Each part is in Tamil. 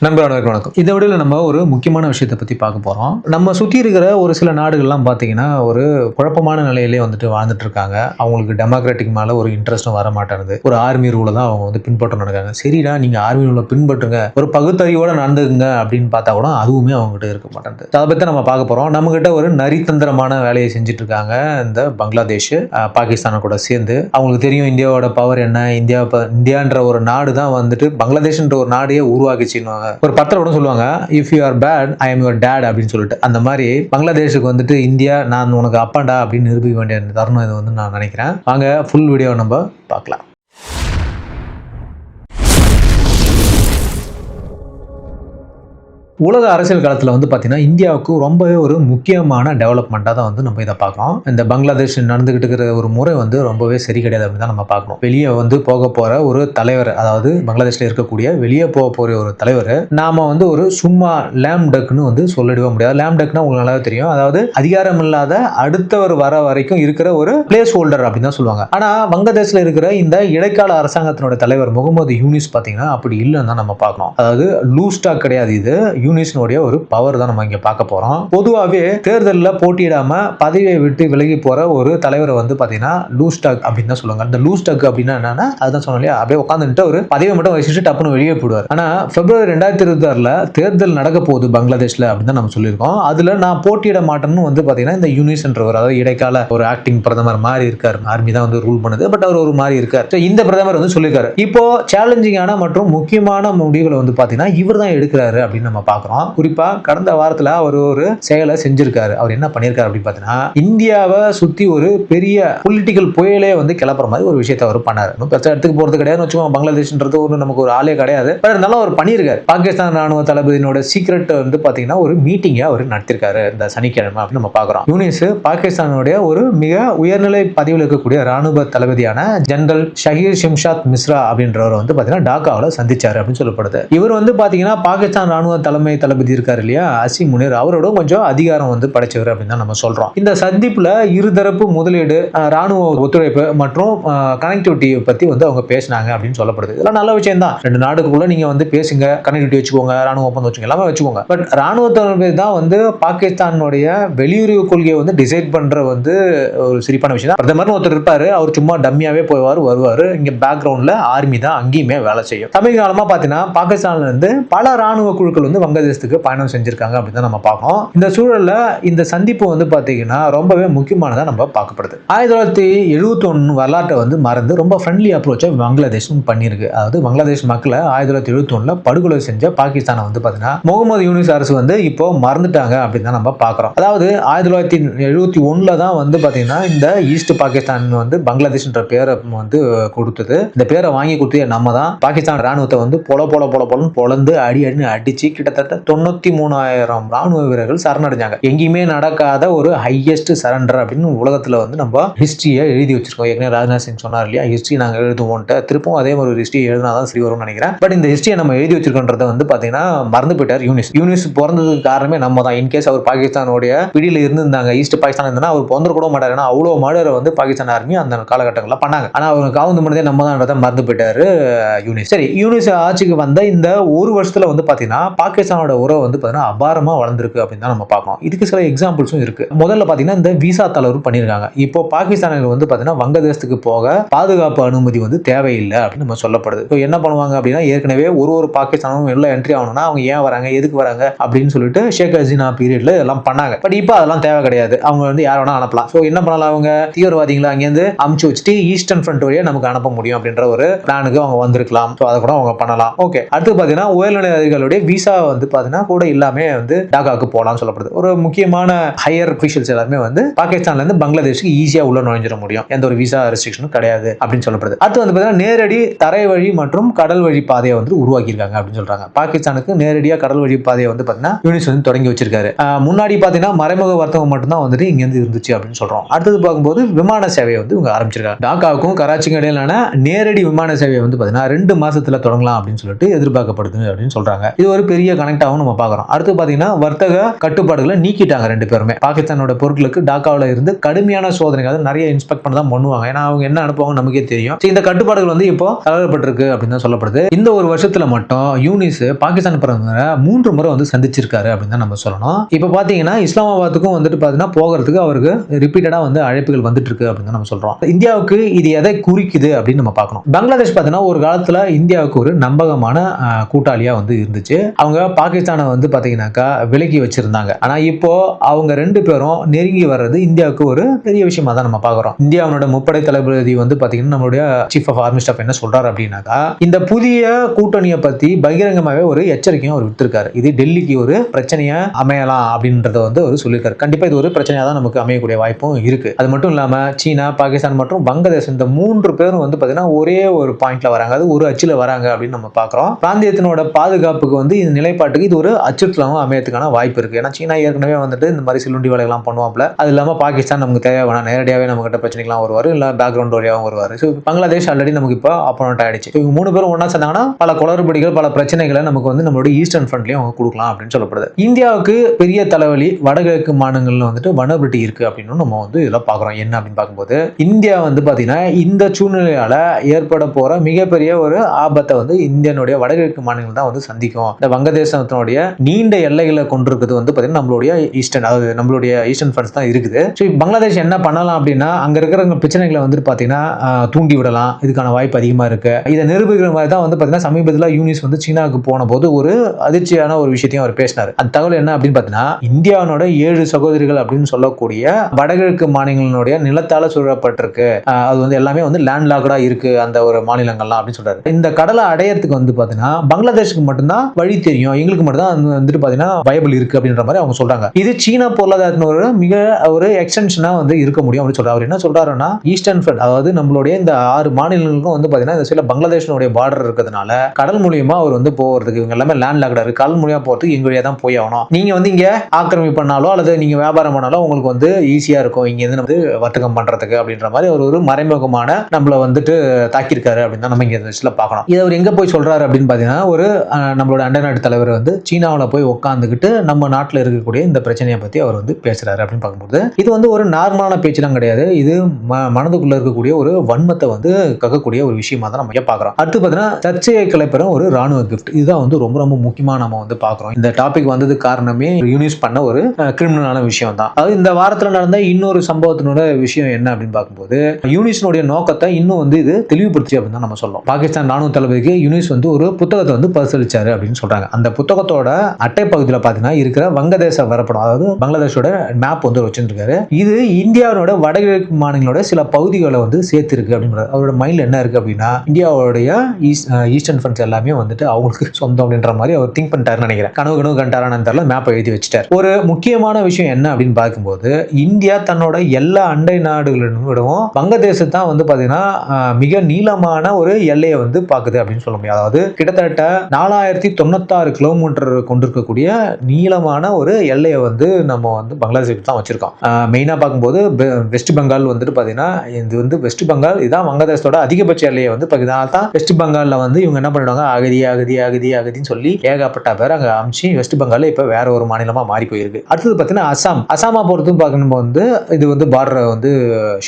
நண்பர்களுக்கு வணக்கம். இந்த விடையில் நம்ம ஒரு முக்கியமான விஷயத்தை பற்றி பார்க்க போகிறோம் நம்ம சுற்றி இருக்கிற ஒரு சில நாடுகள்லாம் பார்த்தீங்கன்னா ஒரு குழப்பமான நிலையிலே வந்துட்டு வாழ்ந்துட்டு இருக்காங்க. அவங்களுக்கு டெமோக்ராட்டிக் மேலே ஒரு இன்ட்ரெஸ்ட்டும் வர மாட்டேங்குது ஒரு ஆர்மி ரூலை தான் அவங்க வந்து பின்பற்ற நடக்காங்க சரிடா நீங்கள் ஆர்மி ரூலை பின்பற்றுங்க. ஒரு பகுத்தறிவோடு நடந்துங்க அப்படின்னு பார்த்தா கூட அதுவுமே அவங்ககிட்ட இருக்க மாட்டேங்குது. அதை பற்றி நம்ம பார்க்க போகிறோம் நம்மகிட்ட ஒரு நரித்தந்திரமான வேலையை செஞ்சுட்டு இருக்காங்க இந்த பங்களாதேஷ் பாகிஸ்தானை கூட சேர்ந்து. அவங்களுக்கு தெரியும் இந்தியாவோட பவர் என்ன? இந்தியா ப- இந்தியான்ற ஒரு நாடு தான் வந்துட்டு பங்களாதேஷ்ன்ற ஒரு நாடையே உருவாக்கிச்சுன்னு ஒரு பத்திரம் கூட சொல்லுவாங்க if you are bad I am your dad அப்படின்னு சொல்லிட்டு. அந்த மாதிரி பங்களாதேஷுக்கு வந்துட்டு இந்தியா நான் உனக்கு அப்பாண்டா அப்படின்னு நிரூபிக்க வேண்டிய தருணம் இது வந்து நான் நினைக்கிறேன். வாங்க ஃபுல் வீடியோ நம்ம பார்க்கலாம். உலக அரசியல் காலத்தில் வந்து பார்த்தீங்கன்னா இந்தியாவுக்கு ரொம்பவே ஒரு முக்கியமான டெவலப்மெண்ட்டாக தான் வந்து நம்ம இதை பார்க்குறோம். இந்த பங்களாதேஷ் நடந்துகிட்டு இருக்கிற ஒரு முறை வந்து ரொம்பவே சரி கிடையாது அப்படின்னு தான் நம்ம பார்க்கணும் வெளியே வந்து போக போகிற ஒரு தலைவர் அதாவது பங்களாதேஷில் இருக்கக்கூடிய வெளியே போக போகிற ஒரு தலைவர் நாம வந்து ஒரு சும்மா லேம் டக்குன்னு வந்து சொல்லிடவே முடியாது. லேம் டக்குனா உங்களுக்கு நல்லாவே தெரியும். அதாவது அதிகாரம் இல்லாத அடுத்தவர் வர வரைக்கும் இருக்கிற ஒரு பிளேஸ் ஹோல்டர் அப்படின்னு தான் சொல்லுவாங்க. ஆனால் வங்கதேசில் இருக்கிற இந்த இடைக்கால அரசாங்கத்தினோட தலைவர் முகமது யூனிஸ் பார்த்தீங்கன்னா அப்படி இல்லைன்னு தான் நம்ம பார்க்கணும் அதாவது லூஸ்டாக் கிடையாது இது. யூனிஸினுடைய ஒரு பவர் தான் நம்ம இங்கே பார்க்க போகிறோம் பொதுவாகவே தேர்தலில் போட்டியிடாமல் பதவியை விட்டு விலகி போகிற ஒரு தலைவரை வந்து பார்த்தீங்கன்னா லூஸ் ஸ்டாக் அப்படின்னு தான் சொல்லுவாங்க. இந்த லூஸ் ஸ்டாக் அப்படின்னா என்னன்னா அதுதான் சொன்னோம் இல்லையா? அப்படியே உட்காந்துட்டு ஒரு பதவியை மட்டும் வச்சுட்டு டப்புன்னு வெளியே போடுவார் ஆனால் பிப்ரவரி ரெண்டாயிரத்தி இருபத்தி ஆறில் தேர்தல் நடக்க போகுது பங்களாதேஷ்ல அப்படின்னு தான் நம்ம சொல்லியிருக்கோம். அதில் நான் போட்டியிட மாட்டேன்னு வந்து பார்த்தீங்கன்னா இந்த யூனிஸ் ஒரு அதாவது இடைக்கால ஒரு ஆக்டிங் பிரதமர் மாதிரி இருக்கார். ஆர்மி தான் வந்து ரூல் பண்ணுது பட் அவர் ஒரு மாதிரி இருக்கார். இந்த பிரதமர் வந்து சொல்லியிருக்காரு. இப்போ சேலஞ்சிங்கான மற்றும் முக்கியமான முடிவுகளை வந்து பார்த்தீங்கன்னா இவர் தான் எடுக்கிறாரு அப்படின்னு நம்ம பார்க்குறோம். குறிப்பாக கடந்த வாரத்தில் அவர் ஒரு செயலை செஞ்சிருக்காரு. அவர் என்ன பண்ணியிருக்காரு அப்படின்னு பார்த்தீங்கன்னா இந்தியாவை சுற்றி ஒரு பெரிய பொலிட்டிக்கல் புயலே வந்து கிளப்புற மாதிரி ஒரு விஷயத்தை அவர் பண்ணார். இன்னும் பெருசாக இடத்துக்கு போகிறது கிடையாதுன்னு வச்சுக்கோங்க. பங்களாதேஷ்ன்றது ஒன்று நமக்கு ஒரு ஆளே கிடையாது. பட் இருந்தாலும் அவர் பண்ணியிருக்காரு பாகிஸ்தான் ராணுவ தளபதியினோட சீக்ரெட் வந்து பார்த்தீங்கன்னா ஒரு மீட்டிங்கை அவர் நடத்திருக்காரு இந்த சனிக்கிழமை அப்படின்னு நம்ம பார்க்குறோம். யூனிஸ் பாகிஸ்தானுடைய ஒரு மிக உயர்நிலை பதவியில் இருக்கக்கூடிய ராணுவ தளபதியான ஜெனரல் ஷஹீர் ஷிம்ஷாத் மிஸ்ரா அப்படின்றவர் வந்து பார்த்தீங்கன்னா டாக்காவில் சந்திச்சார் அப்படின்னு சொல்லப்படுது. இவர் வந்து பார்த்தீங்கன்னா பாகிஸ்தான் ராணுவ தலைமை தளபதி இருக்கார் இல்லையா? அசி முனிர். அவரோட கொஞ்சம் அதிகாரம் வந்து படைச்சவர் அப்படின்னு தான் நம்ம சொல்றோம். இந்த சந்திப்புல இருதரப்பு முதலீடு ராணுவ ஒத்துழைப்பு மற்றும் கனெக்டிவிட்டி பத்தி வந்து அவங்க பேசினாங்க அப்படின்னு சொல்லப்படுது. இதெல்லாம் நல்ல விஷயம் தான் ரெண்டு நாடுக்குள்ள நீங்க வந்து பேசுங்க கனெக்டிவிட்டி வச்சுக்கோங்க ராணுவ ஒப்பந்தம் வச்சுக்கோங்க எல்லாமே வச்சுக்கோங்க. பட் ராணுவ தளபதி தான் வந்து பாகிஸ்தானுடைய வெளியுறவு கொள்கையை வந்து டிசைட் பண்ற வந்து ஒரு சிரிப்பான விஷயம் தான் பிரதமர்னு ஒருத்தர் இருப்பாரு. அவர் சும்மா டம்மியாவே போவார் வருவார். இங்க பேக்ரவுண்ட்ல ஆர்மி தான் அங்கேயுமே வேலை செய்யும். சமீப காலமா பாத்தீங்கன்னா பாகிஸ்தான்ல இருந்து பல ராணுவ குழுக்கள் வந்து வங்கதேசத்துக்கு பயணம் செஞ்சிருக்காங்க அப்படின்னு தான் நம்ம பார்க்கோம் இந்த சூழல்ல இந்த சந்திப்பு வந்து பாத்தீங்கன்னா ரொம்பவே முக்கியமானதா நம்ம பார்க்கப்படுது. ஆயிரத்தி தொள்ளாயிரத்தி எழுபத்தி ஒன்று வரலாற்றை வந்து மறந்து ரொம்ப ஃப்ரெண்ட்லி அப்ரோச்சை பங்களாதேஷும் பண்ணியிருக்கு. அதாவது பங்களாதேஷ் மக்களை ஆயிரத்தி தொள்ளாயிரத்தி எழுபத்தி ஒன்றில் படுகொலை செஞ்ச பாகிஸ்தானை வந்து பாத்தீங்கன்னா முகமது யூனிஸ் அரசு வந்து இப்போ மறந்துட்டாங்க அப்படின்னு தான் நம்ம பார்க்குறோம். அதாவது ஆயிரத்தி தொள்ளாயிரத்தி எழுபத்தி ஒன்றில் தான் வந்து பாத்தீங்கன்னா இந்த ஈஸ்ட் பாகிஸ்தான் வந்து பங்களாதேஷ்ன்ற பேரை வந்து கொடுத்தது. இந்த பேரை வாங்கி கொடுத்தது நம்ம தான். பாகிஸ்தான் ராணுவத்தை வந்து பொல பொல பொல பொலன்னு பொழந்து அடி அடின்னு அடிச்சு கிட்டத்தட்ட தொண்ணூத்தி மூணாயிரம் ராணுவ வீரர்கள் சரணடைஞ்சாங்க. எங்கேயுமே நடக்காத ஒரு ஹையஸ்ட் சரண்டர் அப்படின்னு உலகத்துல வந்து நம்ம ஹிஸ்டரியை எழுதி வச்சிருக்கோம். ஏற்கனவே ராஜ்நாத் சிங் சொன்னார் இல்லையா? ஹிஸ்டரி நாங்க எழுதுவோம்ட்டு திருப்பும் அதே மாதிரி ஒரு ஹிஸ்டரி எழுதினா தான் சரி வரும்னு நினைக்கிறேன். பட் இந்த ஹிஸ்டரியை நம்ம எழுதி வச்சிருக்கோன்றத வந்து பாத்தீங்கன்னா மறந்து போயிட்டார் யூனிஸ். யூனிஸ் பிறந்ததுக்கு காரணமே நம்ம தான். இன்கேஸ் அவர் பாகிஸ்தானுடைய பிடியில இருந்திருந்தாங்க ஈஸ்ட் பாகிஸ்தான் இருந்தா அவர் பிறந்து கூட மாட்டார். ஏன்னா அவ்வளோ மர்டரை வந்து பாகிஸ்தான் ஆர்மி அந்த காலகட்டங்களில் பண்ணாங்க. ஆனா அவங்க காவந்து பண்ணதே நம்ம தான் மறந்து போயிட்டாரு யூனிஸ். சரி யூனிஸ் ஆட்சிக்கு வந்த இந்த ஒரு வருஷத்துல வந்து பாத்தீங்கன்னா பாகிஸ்தானோட உறவு வந்து பார்த்தீங்கன்னா அபாரமாக வளர்ந்துருக்கு அப்படின்னு தான் நம்ம பார்க்கணும். இதுக்கு சில எக்ஸாம்பிள்ஸும் இருக்கு. முதல்ல பார்த்தீங்கன்னா இந்த விசா தளர்வு பண்ணியிருக்காங்க. இப்போ பாகிஸ்தானில் வந்து பார்த்தீங்கன்னா வங்கதேசத்துக்கு போக பாதுகாப்பு அனுமதி வந்து தேவையில்லை அப்படின்னு நம்ம சொல்லப்படுது. இப்போ என்ன பண்ணுவாங்க அப்படின்னா ஏற்கனவே ஒரு ஒரு பாகிஸ்தானும் எல்லாம் என்ட்ரி ஆகணும்னா அவங்க ஏன் வராங்க எதுக்கு வராங்க அப்படின்னு சொல்லிட்டு ஷேக் ஹசீனா பீரியட்ல எல்லாம் பண்ணாங்க. பட் இப்போ அதெல்லாம் தேவை கிடையாது. அவங்க வந்து யார் வேணா அனுப்பலாம். ஸோ என்ன பண்ணலாம் அவங்க? தீவிரவாதிகளை அங்கேருந்து அமுச்சு வச்சுட்டு ஈஸ்டர்ன் ஃப்ரண்ட் வழியாக நமக்கு அனுப்ப முடியும் அப்படின்ற ஒரு பிளானுக்கு அவங்க வந்திருக்கலாம். ஸோ அதை கூட அவங்க பண்ணலாம். ஓகே அடுத்து பார்த்தீங்கன்னா உயர்நிலை அதிகாரிகளுடைய விசா வந்து பார்த்தீங்கன்னா கூட இல்லாமே வந்து டாக்காவுக்கு போகலாம்னு சொல்லப்படுது. ஒரு முக்கியமான ஹையர் அஃபிஷியல்ஸ் எல்லாருமே வந்து பாகிஸ்தான்ல இருந்து பங்களாதேஷ்க்கு ஈஸியாக உள்ள நுழைஞ்சிட முடியும். எந்த ஒரு விசா ரெஸ்ட்ரிக்ஷனும் கிடையாது அப்படின்னு சொல்லப்படுது. அடுத்து வந்து பார்த்தீங்கன்னா நேரடி தரை வழி மற்றும் கடல் வழி பாதையை வந்து உருவாக்கியிருக்காங்க அப்படின்னு சொல்றாங்க. பாகிஸ்தானுக்கு நேரடியாக கடல் வழி பாதையை வந்து பார்த்தீங்கன்னா யூனிஸ் வந்து தொடங்கி வச்சிருக்காரு. முன்னாடி பார்த்தீங்கன்னா மறைமுக வர்த்தகம் மட்டும்தான் வந்துட்டு இங்கேருந்து இருந்துச்சு அப்படின்னு சொல்றோம். அடுத்தது பார்க்கும்போது விமான சேவையை வந்து இவங்க ஆரம்பிச்சிருக்காங்க. டாக்காவுக்கும் கராச்சிக்கும் இடையிலான நேரடி விமான சேவையை வந்து பார்த்தீங்கன்னா ரெண்டு மாசத்துல தொடங்கலாம் அப்படின்னு சொல்லிட்டு எதிர்பார்க்கப்படுது அப்படின்னு சொல்றாங்க. இது ஒரு பெரிய கணக்கு. கனெக்ட் ஆகும் நம்ம பார்க்குறோம். அடுத்து பார்த்தீங்கன்னா வர்த்தக கட்டுப்பாடுகளை நீக்கிட்டாங்க ரெண்டு பேருமே. பாகிஸ்தானோட பொருட்களுக்கு டாக்காவில் இருந்து கடுமையான சோதனைகள் அதாவது நிறைய இன்ஸ்பெக்ட் பண்ண தான் பண்ணுவாங்க. ஏன்னா அவங்க என்ன அனுப்புவாங்க நமக்கே தெரியும். இந்த கட்டுப்பாடுகள் வந்து இப்போ தளரப்பட்டிருக்கு அப்படின்னு தான் சொல்லப்படுது. இந்த ஒரு வருஷத்துல மட்டும் யூனிஸ் பாகிஸ்தான் பிரதமரை மூன்று முறை வந்து சந்திச்சிருக்காரு அப்படின்னு தான் நம்ம சொல்லணும். இப்போ பார்த்தீங்கன்னா இஸ்லாமாபாத்துக்கும் வந்துட்டு பார்த்தீங்கன்னா போகிறதுக்கு அவருக்கு ரிப்பீட்டடாக வந்து அழைப்புகள் வந்துட்டு இருக்கு அப்படின்னு தான் நம்ம சொல்றோம். இந்தியாவுக்கு இது எதை குறிக்குது அப்படின்னு நம்ம பார்க்கணும். பங்களாதேஷ் பார்த்தீங்கன்னா ஒரு காலத்துல இந்தியாவுக்கு ஒரு நம்பகமான கூட்டாளியாக கூட்டாளியா வந்து இருந்துச்சு. அவங்க பாகிஸ்தானை வந்து பார்த்தீங்கன்னாக்கா விலக்கி வச்சிருந்தாங்க. ஆனால் இப்போ அவங்க ரெண்டு பேரும் நெருங்கி வர்றது இந்தியாவுக்கு ஒரு பெரிய விஷயமா தான் நம்ம பார்க்குறோம் இந்தியாவோட முப்படை தளபதி வந்து பார்த்தீங்கன்னா நம்மளுடைய சீஃப் ஆஃப் ஆர்மி ஸ்டாஃப் என்ன சொல்கிறார் அப்படின்னாக்கா இந்த புதிய கூட்டணியை பற்றி பகிரங்கமாகவே ஒரு எச்சரிக்கையும் அவர் விட்டுருக்காரு இது டெல்லிக்கு ஒரு பிரச்சனையாக அமையலாம் அப்படின்றத வந்து அவர் சொல்லியிருக்காரு. கண்டிப்பாக இது ஒரு பிரச்சனையாக தான் நமக்கு அமையக்கூடிய வாய்ப்பும் இருக்குது அது மட்டும் இல்லாமல் சீனா பாகிஸ்தான் மற்றும் வங்கதேசம் இந்த மூன்று பேரும் வந்து பார்த்தீங்கன்னா ஒரே ஒரு பாயிண்ட்ல வராங்க. அது ஒரு அச்சில் வராங்க அப்படின்னு நம்ம பார்க்குறோம் பிராந்தியத்தினோட பாதுகாப்புக்கு வந்து இந்த நிலைப்பாடு நிலைப்பாட்டுக்கு இது ஒரு அச்சுறுத்தலாகவும் அமையறதுக்கான வாய்ப்பு இருக்கு. ஏன்னா சீனா ஏற்கனவே வந்துட்டு இந்த மாதிரி சிலுண்டி வேலைகள்லாம் பண்ணுவாப்ல அது இல்லாமல் பாகிஸ்தான் நமக்கு தேவை வேணாம். நேரடியாகவே நம்ம கிட்ட வருவார். இல்லை பேக்ரவுண்ட் வழியாகவும் வருவார். ஸோ பங்களாதேஷ் ஆல்ரெடி நமக்கு இப்போ அப்போனட் ஆயிடுச்சு. இவங்க மூணு பேரும் ஒன்றா சேர்ந்தாங்கன்னா பல குளறுபடிகள் பல பிரச்சனைகளை நமக்கு வந்து நம்மளுடைய ஈஸ்டர்ன் ஃப்ரண்ட்லையும் அவங்க கொடுக்கலாம் அப்படின்னு சொல்லப்படுது. இந்தியாவுக்கு பெரிய தலைவலி வடகிழக்கு மாநிலங்களில் வந்துட்டு வனபிரிட்டி இருக்கு அப்படின்னு நம்ம வந்து இதில் பார்க்குறோம். என்ன அப்படின்னு பார்க்கும்போது இந்தியா வந்து பார்த்தீங்கன்னா இந்த சூழ்நிலையால் ஏற்பட போகிற மிகப்பெரிய ஒரு ஆபத்தை வந்து இந்தியனுடைய வடகிழக்கு மாநிலங்கள் தான் வந்து சந்திக்கும். இந்த வங்கதேசத்தினுடைய நீண்ட எல்லைகளை கொண்டிருக்கிறது வந்து பார்த்தீங்கன்னா நம்மளுடைய ஈஸ்டர்ன் அதாவது நம்மளுடைய ஈஸ்டர்ன் ஃபண்ட்ஸ் தான் இருக்குது. ஸோ பங்களாதேஷ் என்ன பண்ணலாம் அப்படின்னா அங்கே இருக்கிற பிரச்சனைகளை வந்துட்டு பார்த்தீங்கன்னா தூண்டி விடலாம். இதுக்கான வாய்ப்பு அதிகமாக இருக்கு. இதை நிரூபிக்கிற மாதிரி தான் வந்து பார்த்தீங்கன்னா சமீபத்தில் யூனிஸ் வந்து சீனாவுக்கு போன போது ஒரு அதிர்ச்சியான ஒரு விஷயத்தையும் அவர் பேசினார். அந்த தகவல் என்ன அப்படின்னு பார்த்தீங்கன்னா இந்தியாவோட ஏழு சகோதரிகள் அப்படின்னு சொல்லக்கூடிய வடகிழக்கு மாநிலங்களுடைய நிலத்தால் சூழப்பட்டிருக்கு. அது வந்து எல்லாமே வந்து லேண்ட் லாக்டாக இருக்கு அந்த ஒரு மாநிலங்கள்லாம் அப்படின்னு சொல்றாரு. இந்த கடலை அடையறதுக்கு வந்து பார்த்தீங்கன்னா பங்களாதேஷுக்கு மட்டும்தான் வழி தெரியும். எங்களுக்கு மட்டும் தான் வந்துட்டு பார்த்தீங்கன்னா பயபிள் இருக்கு அப்படின்ற மாதிரி அவங்க சொல்றாங்க. இது சீனா பொருளாதாரத்தினோட மிக ஒரு எக்ஸ்டென்ஷனா வந்து இருக்க முடியும் அப்படின்னு சொல்றாரு. அவர் என்ன சொல்றாருன்னா ஈஸ்டர்ன் ஃப்ரண்ட் அதாவது நம்மளுடைய இந்த ஆறு மாநிலங்களுக்கும் வந்து பார்த்தீங்கன்னா இந்த சில பங்களாதேஷனுடைய பார்டர் இருக்கிறதுனால கடல் மூலியமா அவர் வந்து போகிறதுக்கு இவங்க எல்லாமே லேண்ட் லாக்டா இருக்கு கடல் மூலியமா போறதுக்கு எங்க வழியா தான் போய் ஆகணும். நீங்க வந்து இங்க ஆக்கிரமி பண்ணாலோ அல்லது நீங்க வியாபாரம் பண்ணாலோ உங்களுக்கு வந்து ஈஸியா இருக்கும். இங்க இருந்து வந்து வர்த்தகம் பண்றதுக்கு அப்படின்ற மாதிரி அவர் ஒரு மறைமுகமான நம்மள வந்துட்டு தாக்கியிருக்காரு அப்படின்னு தான் நம்ம இங்க பார்க்கணும். இது அவர் எங்க போய் சொல்றாரு அப்படின்னு பாத்தீங்கன்னா ஒரு நம்மளோட அண்டை நாட்டு தலைவர் வந்து சீனாவில் போய் உட்காந்துக்கிட்டு நம்ம நாட்டில் இருக்கக்கூடிய இந்த பிரச்சனையை பற்றி அவர் வந்து பேசுகிறாரு அப்படின்னு பார்க்கும்போது இது வந்து ஒரு நார்மலான பேச்சுலாம் கிடையாது. இது ம- மனதுக்குள்ள இருக்கக்கூடிய ஒரு வன்மத்தை வந்து கக்கக்கூடிய ஒரு விஷயமா தான் நம்ம பார்க்குறோம். அடுத்து பார்த்தீங்கன்னா சர்ச்சையை கிளப்புறம் ஒரு ராணுவ கிஃப்ட் இதுதான் வந்து ரொம்ப ரொம்ப முக்கியமாக நம்ம வந்து பார்க்குறோம். இந்த டாபிக் வந்ததுக்கு காரணமே யூனிஸ் பண்ண ஒரு கிரிமினலான விஷயம் தான் அது இந்த வாரத்தில் நடந்த இன்னொரு சம்பவத்தினோட விஷயம் என்ன அப்படின்னு பார்க்கும்போது யூனிஸினுடைய நோக்கத்தை இன்னும் வந்து இது தெளிவுபடுத்தி அப்படின்னு தான் நம்ம சொல்லலாம் பாகிஸ்தான் ராணுவ தளபதிக்கு யூனிஸ் வந்து ஒரு புத்தகத்தை வந்து பரிசளிச்சாரு அப்படின்னு சொல்றாங்க. அந்த புத்தகத்தோட அட்டை பகுதியில் பார்த்தீங்கன்னா இருக்கிற வங்கதேச வரப்படம் அதாவது பங்களாதேஷோட மேப் வந்து வச்சுருக்காரு இது இந்தியாவோட வடகிழக்கு மாநிலங்களோட சில பகுதிகளை வந்து சேர்த்திருக்கு அப்படின்றது அவரோட மைண்ட்ல என்ன இருக்கு அப்படின்னா இந்தியாவுடைய ஈஸ்ட் ஈஸ்டர்ன் ஃப்ரெண்ட்ஸ் எல்லாமே வந்துட்டு அவங்களுக்கு சொந்தம் அப்படின்ற மாதிரி அவர் திங்க் பண்ணிட்டாருன்னு நினைக்கிறேன். கனவு கனவு கண்டாரான தெரியல மேப்பை எழுதி வச்சுட்டார். ஒரு முக்கியமான விஷயம் என்ன அப்படின்னு பார்க்கும்போது இந்தியா தன்னோட எல்லா அண்டை நாடுகளிடம் விடவும் வங்கதேசத்தை தான் வந்து பார்த்தீங்கன்னா மிக நீளமான ஒரு எல்லையை வந்து பார்க்குது அப்படின்னு சொல்ல முடியும். அதாவது கிட்டத்தட்ட நாலாயிரத்தி தொண்ணூத்தாறு கிலோமீட்டர் கொண்டிருக்கக்கூடிய நீளமான ஒரு எல்லையை வந்து நம்ம வந்து பங்களாதேஷுக்கு தான் வச்சிருக்கோம். மெயினாக பார்க்கும்போது பெ- வெஸ்ட் பெங்கால் வந்துட்டு பார்த்தீங்கன்னா இது வந்து வெஸ்ட் பெங்கால் இதுதான் வங்கதேசத்தோட அதிகபட்ச எல்லையை வந்து பார்த்தீங்கன்னா தான் வெஸ்ட் பெங்காலில் வந்து இவங்க என்ன பண்ணிடுவாங்க? அகதி அகதி அகதி அகதின்னு சொல்லி ஏகப்பட்ட பேர் அங்கே அமிச்சு வெஸ்ட் பெங்கால் இப்போ வேற ஒரு மாநிலமாக மாறி போயிருக்கு. அடுத்தது பார்த்தீங்கன்னா அசாம். அசாமா பொறுத்தும் பார்க்கணும் வந்து இது வந்து பார்டரை வந்து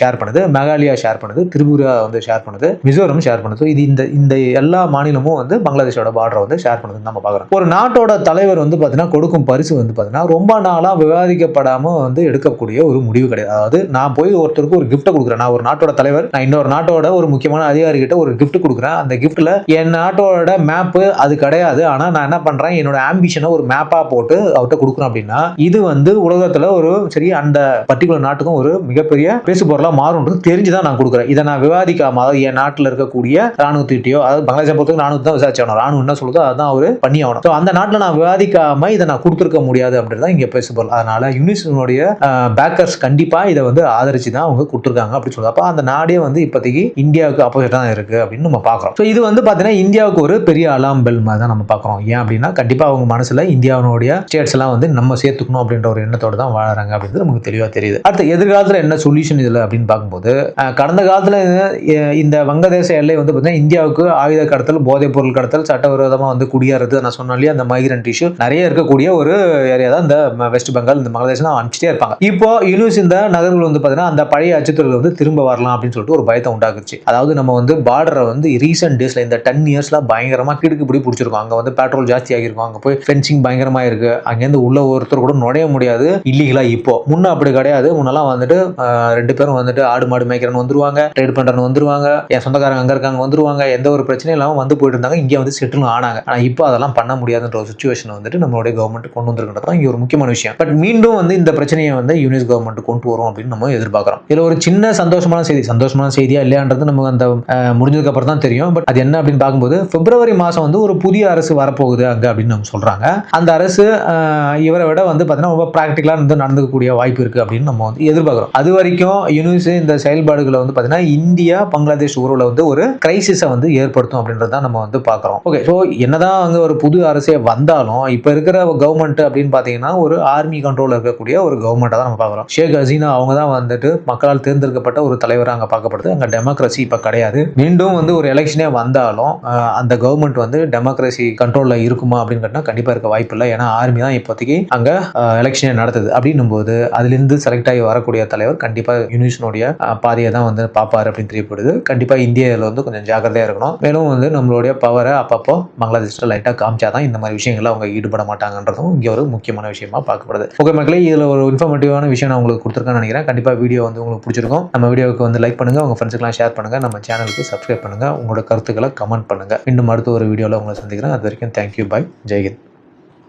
ஷேர் பண்ணுது. மெகாலயா ஷேர் பண்ணுது. திரிபுரா வந்து ஷேர் பண்ணுது. மிசோரம் ஷேர் பண்ணுது. இது இந்த இந்த எல்லா மாநிலமும் வந்து பங்களாதேஷோட பார்டரை வந்து ஷேர் பண்ணுதுன்னு நம்ம பார்க்குறோம். ஒரு நாட்டோட தலைவர் வந்து பார்த்தீங்கன்னா கொடுக்கும் பரிசு வந்து பார்த்தீங்கன்னா ரொம்ப நாளாக விவாதிக்கப்படாமல் வந்து எடுக்கக்கூடிய ஒரு முடிவு கிடையாது. அதாவது நான் போய் ஒருத்தருக்கு ஒரு கிஃப்ட்டை கொடுக்குறேன். நான் ஒரு நாட்டோட தலைவர் நான் இன்னொரு நாட்டோட ஒரு முக்கியமான அதிகாரிகிட்ட ஒரு கிஃப்ட் கொடுக்குறேன். அந்த கிஃப்ட்டில் என் நாட்டோட மேப்பு அது கிடையாது. ஆனால் நான் என்ன பண்ணுறேன் என்னோட ஆம்பிஷனை ஒரு மேப்பாக போட்டு அவர்கிட்ட கொடுக்குறேன் அப்படின்னா இது வந்து உலகத்தில் ஒரு சரி அந்த பர்டிகுலர் நாட்டுக்கும் ஒரு மிகப்பெரிய பேசு பொருளாக மாறும்ன்றது தெரிஞ்சுதான் நான் கொடுக்குறேன். இதை நான் விவாதிக்காம அதாவது என் நாட்டில் இருக்கக்கூடிய ராணுவத்திட்டையோ அதாவது பங்களாதேஷ் பொறுத்தவரைக்கும் ராணுவத்தை தான் விசாரிச்சாகணும் ராணுவம் என்ன சொல்லுதோ அதான் அவர் பண்ணி ஆகணும். ஸோ அந்த நாட்டில் நான் விவாதிக்காமல் இதை நான் கொடுத்துருக்க முடியாது அப்படின்னு தான் இங்கே பேசு அதனால் அதனால பேக்கர்ஸ் கண்டிப்பாக இதை வந்து ஆதரிச்சு தான் அவங்க கொடுத்துருக்காங்க அப்படின்னு சொல்லுவாங்க அப்போ அந்த நாடே வந்து இப்போதைக்கு இந்தியாவுக்கு அப்போசிட்டாக தான் இருக்குது அப்படின்னு நம்ம பார்க்குறோம். ஸோ இது வந்து பார்த்தீங்கன்னா இந்தியாவுக்கு ஒரு பெரிய அலாம் பெல் மாதிரி தான் நம்ம பார்க்குறோம். ஏன் அப்படின்னா கண்டிப்பாக அவங்க மனசில் இந்தியாவினுடைய ஸ்டேட்ஸ் எல்லாம் வந்து நம்ம சேர்த்துக்கணும் அப்படின்ற ஒரு எண்ணத்தோடு தான் வாழறாங்க அப்படின்றது நமக்கு தெளிவாக தெரியுது. அடுத்து எதிர்காலத்தில் என்ன சொல்யூஷன் இதில் அப்படின்னு பார்க்கும்போது கடந்த காலத்தில் இந்த வங்கதேச எல்லை வந்து பார்த்தீங்கன்னா இந்தியாவுக்கு ஆயுத கடத்தல் போதைப் பொருள் கடத்தல் சட்டவிரோதமாக வந்து குடியேறது நான் சொன்னேன் இல்லையா? அந்த மைக்ரண்ட் இஷ்யூ நிறைய இருக்கக்கூடிய ஒரு ஏரியா தான் இந்த வெஸ்ட் பெங்கால் இந்த பங்களாதேஷ் தான் அனுப்பிச்சிட்டே இருப்பாங்க. இப்போ யூனிஸ் இந்த நகரங்கள் வந்து பார்த்தீங்கன்னா அந்த பழைய அச்சுறுத்தல் வந்து திரும்ப வரலாம் அப்படின்னு சொல்லிட்டு ஒரு பயத்தை உண்டாக்குச்சு. அதாவது நம்ம வந்து பார்டரை வந்து ரீசெண்ட் டேஸ்ல இந்த டென் இயர்ஸ்ல பயங்கரமா கிடுக்கு பிடி பிடிச்சிருக்கோம். அங்க வந்து பெட்ரோல் ஜாஸ்தி ஆகிருக்கும் அங்க போய் ஃபென்சிங் பயங்கரமா இருக்கு. அங்கேருந்து உள்ள ஒருத்தர் கூட நுழைய முடியாது. இல்லீகலா இப்போ. முன்ன அப்படி கிடையாது. முன்னெல்லாம் வந்துட்டு ரெண்டு பேரும் வந்துட்டு ஆடு மாடு மேய்க்கிறன்னு வந்துருவாங்க. ட்ரேட் பண்றன்னு வந்துருவாங்க. என் சொந்தக்காரங்க அங்க இருக்காங்க வந்துருவாங்க. எந்த ஒரு பிரச்சனையும் இல்லாம வந்து போயிட்டு இருந்தாங்க. இங்கே வந்து செட்டிலும் ஆனாங்க. ஆனா இப்போ அதெல்லாம் பண்ண முடியாது. முடியாதுன்ற ஒரு சுச்சுவேஷன் வந்துட்டு நம்மளுடைய கவர்மெண்ட் கொண்டு வந்திருக்கிறது தான் இங்கே ஒரு முக்கியமான விஷயம். பட் மீண்டும் வந்து இந்த பிரச்சனையை வந்து யூனிஸ் கவர்மெண்ட் கொண்டு வரும் அப்படின்னு நம்ம எதிர்பார்க்கிறோம். இதில் ஒரு சின்ன சந்தோஷமான செய்தி சந்தோஷமான செய்தியா இல்லையான்றது நமக்கு அந்த முடிஞ்சதுக்கு அப்புறம் தான் தெரியும். பட் அது என்ன அப்படின்னு பார்க்கும்போது பிப்ரவரி மாசம் வந்து ஒரு புதிய அரசு வரப்போகுது அங்கே அப்படின்னு நம்ம சொல்றாங்க. அந்த அரசு இவரை விட வந்து பார்த்தீங்கன்னா ரொம்ப ப்ராக்டிக்கலாக வந்து நடந்துக்கக்கூடிய வாய்ப்பு இருக்கு அப்படின்னு நம்ம வந்து எதிர்பார்க்குறோம். அது வரைக்கும் யூனிஸ் இந்த செயல்பாடுகளை வந்து பார்த்தீங்கன்னா இந்தியா பங்களாதேஷ் உறவில் வந்து ஒரு கிரைசிஸை வந்து ஏற்படுத்தும் அப்படின்றத நம்ம வந்து பார்க்குறோம். ஓகே ஸோ என்னதான் அங்கே ஒரு புது அரசு வந்தாலும் இப்போ இருக்கிற கவர்மெண்ட் அப்படின்னு பார்த்தீங்கன்னா ஒரு ஆர்மி கண்ட்ரோலில் இருக்கக்கூடிய ஒரு கவர்மெண்ட்டாக தான் நம்ம பார்க்குறோம். ஷேக் ஹசீனா அவங்க தான் வந்துட்டு மக்களால் தேர்ந்தெடுக்கப்பட்ட ஒரு தலைவராக அங்கே பார்க்கப்படுது. அங்கே டெமோக்ரஸி இப்போ கிடையாது. மீண்டும் வந்து ஒரு எலெக்ஷனே வந்தாலும் அந்த கவர்மெண்ட் வந்து டெமோக்ரஸி கண்ட்ரோலில் இருக்குமா அப்படின்னு கேட்டால் கண்டிப்பாக இருக்க வாய்ப்பு இல்லை. ஏன்னா ஆர்மி தான் இப்போதைக்கு அங்கே எலெக்ஷனே நடத்துது. அப்படின்னும் போது அதுலேருந்து செலக்ட் ஆகி வரக்கூடிய தலைவர் கண்டிப்பாக யூனிஷனுடைய பாதையை தான் வந்து பார்ப்பார் அப்படின்னு தெரியப்படுது. கண்டிப்பாக இந்தியாவில் வந்து கொஞ்சம் ஜாக்கிரதையாக இருக்கணும். மேலும் வந்து நம்மளுடைய பவரை அப்பப்போ பங்களாதேஷில் லைட்டாக காமிச்சா தான் இந்த மாதிரி விஷயங்கள்ல அவங்க ஈடுபட மாட்டாங்கன்றதும் இங்கே ஒரு முக்கியமான விஷயமா பார்க்கப்படுது. ஓகே மக்களே இதில் ஒரு இன்ஃபர்மேட்டிவான விஷயம் நான் உங்களுக்கு கொடுத்துருக்கேன்னு நினைக்கிறேன். கண்டிப்பாக வீடியோ வந்து உங்களுக்கு பிடிச்சிருக்கும். நம்ம வீடியோவுக்கு வந்து லைக் பண்ணுங்கள் உங்கள் ஃப்ரெண்ட்ஸுக்கெல்லாம் ஷேர் பண்ணுங்கள் நம்ம சேனலுக்கு சப்ஸ்கிரைப் பண்ணுங்கள் உங்களோட கருத்துக்களை கமெண்ட் பண்ணுங்கள் இன்னும் அடுத்த ஒரு வீடியோவில் உங்களை சந்திக்கிறேன். அது வரைக்கும் தேங்க்யூ பாய் ஜெய்ஹிந்த்